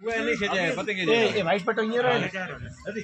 એ white પટ્ટો અહીંયા રહે ને કેટ નથી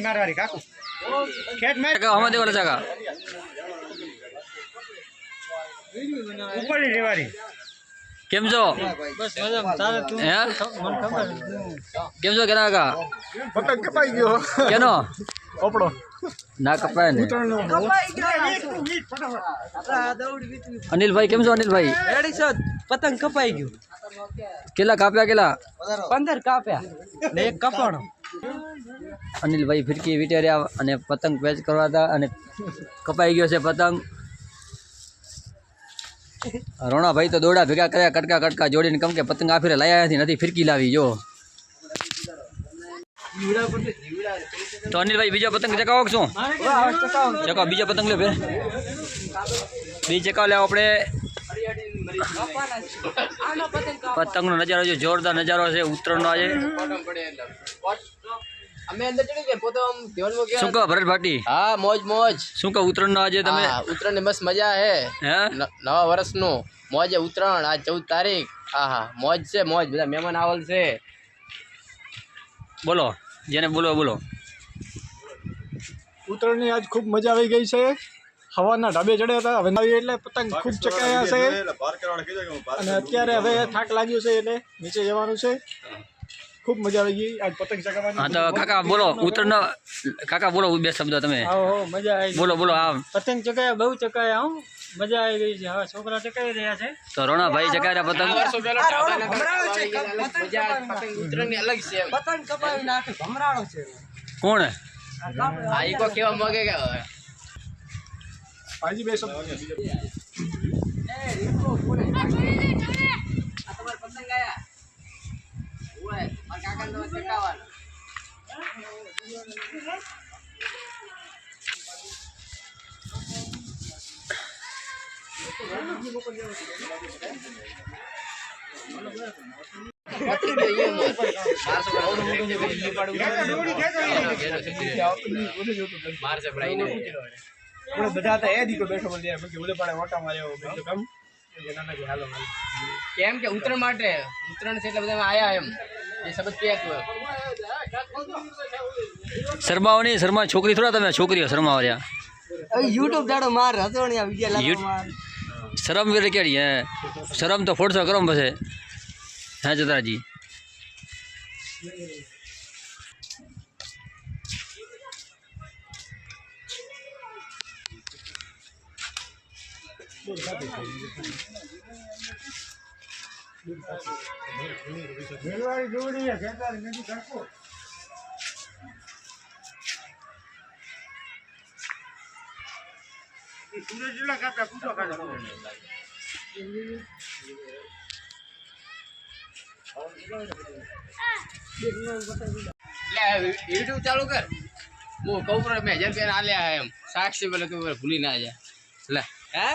મારવારી કાકુ કેટ માર હમણાં દેવાલા જાગા ઉપરની રેવારી કેમ છો કેમ છો કેના કાકા? કપાઈ ગયો. કેનો? કપડો. ના કપાય ને. અનિલભાઈ કેમ છો અનિલભાઈ? પતંગ કપાઈ ગયું. કેટલા કાપ્યા કેટલા? પંદર કાપ્યા. ને એક કપાણો. અનિલભાઈ ફિરકી વિટેર્યા અને પતંગ પેચ કરવા હતા અને કપાઈ ગયો છે પતંગ. રોણાભાઈ તો દોડા ભેગા કર્યા કટકા કટકા જોડીને કમ કે પતંગ આફીરે લાયા નથી નથી ફિરકી લાવી જો. તો અનિલભાઈ બીજો પતંગ ચકાવો શું? ચકાવો બીજો પતંગ લે બે બીજ ચકાવ લે આપણે. પતંગનો નજારો છે જોરદાર નજારો છે ઉત્તરાયણનો આજે. શું કહો ભરત ભાટી? હા મોજ મોજ. શું કહો ઉત્તરાયણનો આજે તમે? હા, ઉત્તરાયણની બસ મજા હે. ન- નવા વર્ષનું. મોજે ઉત્તરાયણ આજ ચૌદ તારીખ. હા હા મોજ છે મોજ. બધા મહેમાન આવેલ છે. બોલો. જેને બોલો બોલો. ઉત્તરાયણની આજ ખૂબ મજા આવી ગઈ છે. હવાના ઢાબે ચડ્યા હતા. હવે નવી એટલે પતંગ ખૂબ ચકાયા છે. અને અત્યારે હવે થાક લાગ્યું છે એટલે નીચે જવાનું છે. ખૂબ મજા આવી ગઈ આજ પતંગ હા ચગાવવાની તો કાકા બોલો ઉત્તરાયણનો કાકા બોલો બે શબ્દ તમે ઓહો મજા આવી બોલો બોલો આ પતંગ ચકાયા બહુ ચકાયા હું મજા આવી ગઈ છે હવે છોકરા ચકાવી રહ્યા છે તો રોણાભાઈ ચકાર્યા પતંગ વર્ષો પહેલા ઢાબાના અલગ મજા પતંગ ઉત્તરાયણની અલગ છે પતંગ કપાવી નાખે ભમરાળો છે કોણ હા ઈ કો કેવા માંગે કે ભાજી બે શબ્દ પતી ગઈ એ મોજ. બારસો પર આવડું મોટું છે, પછી બધા એ દીકરો બેઠો પાડે ઓટા માર્યો કેમ કે ઉત્તરાયણ માટે ઉત્તરાયણ છે એટલે બધા આયા એમ. શરમાઓ નહીં શરમા છોકરી થોડા તમે છોકરીઓ શરમાઓ રહ્યા યુટ્યુબ દાડો માર હતો ને આ વિજય યુ- શરમ વેરે કેડી હે શરમ તો ફોડશો કરો ને પછી હે યુટ્યુબ ચાલુ કર. હું કહું મેં હજાર રૂપિયા આલ્યા એમ. સાક્ષી બોલે તું ભૂલી ના જાય. લે. હે?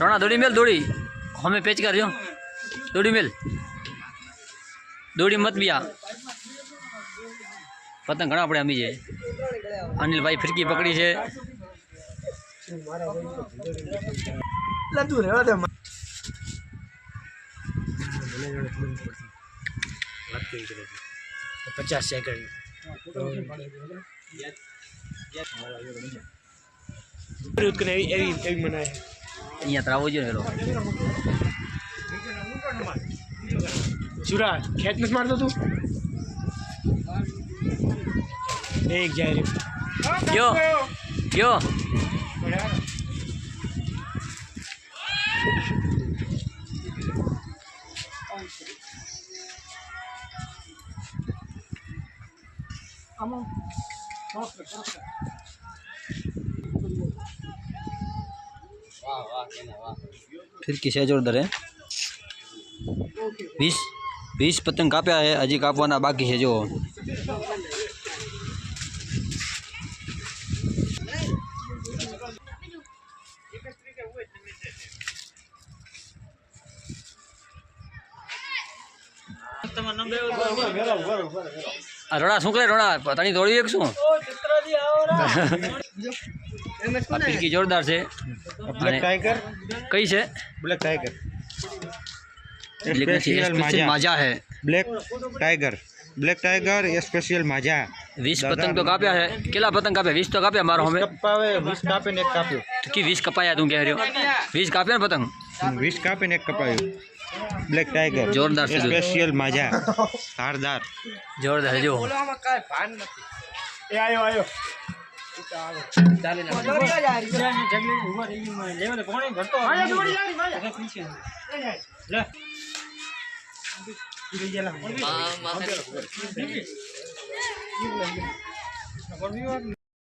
રોણા દોડી મેલ, દોડી. અમે પેચ કરજો દોડી મેલ. દોડી મત બિયા. પતંગ ઘણા આપણે અમી છે અનિલભાઈ ફિરકી પકડી છે. પચાસ સેકન્ડ એવી એવી એવી મનાય અહીંયા તરાવો જોઈએ હેલો સુરા ખેંચ નથી મારતો તું? એક જાય રે કયો કયો વાહ વાહ કેના વાહ ફિરકી છે જોરદાર હે વીસ વીસ પતંગ કાપ્યા છે હજી કાપવાના બાકી છે જો આ रोड़ा सुकले रोड़ा पता नहीं दौड़ी एक सु की जोरदार से कई से मज़ा है black tiger black tiger special मज़ा विश पतंग तो कापया है केला पतंग कापया विश तो कापया मारो हमें विश कापे ने कापियो तो तुम कह रहे हो विश कापया पतंग વીસ કાપે ને એક કપાયું બ્લેક ટાઈગર જોરદાર છે દૂધ. સ્પેશિયલ માજા ધારદાર જોરદાર છે જો ઓલામાં કાંઈ ભાન નથી એ આવ્યો આવ્યો ચાલે ને લેવલે પોણી ઘટતો લે આ માથે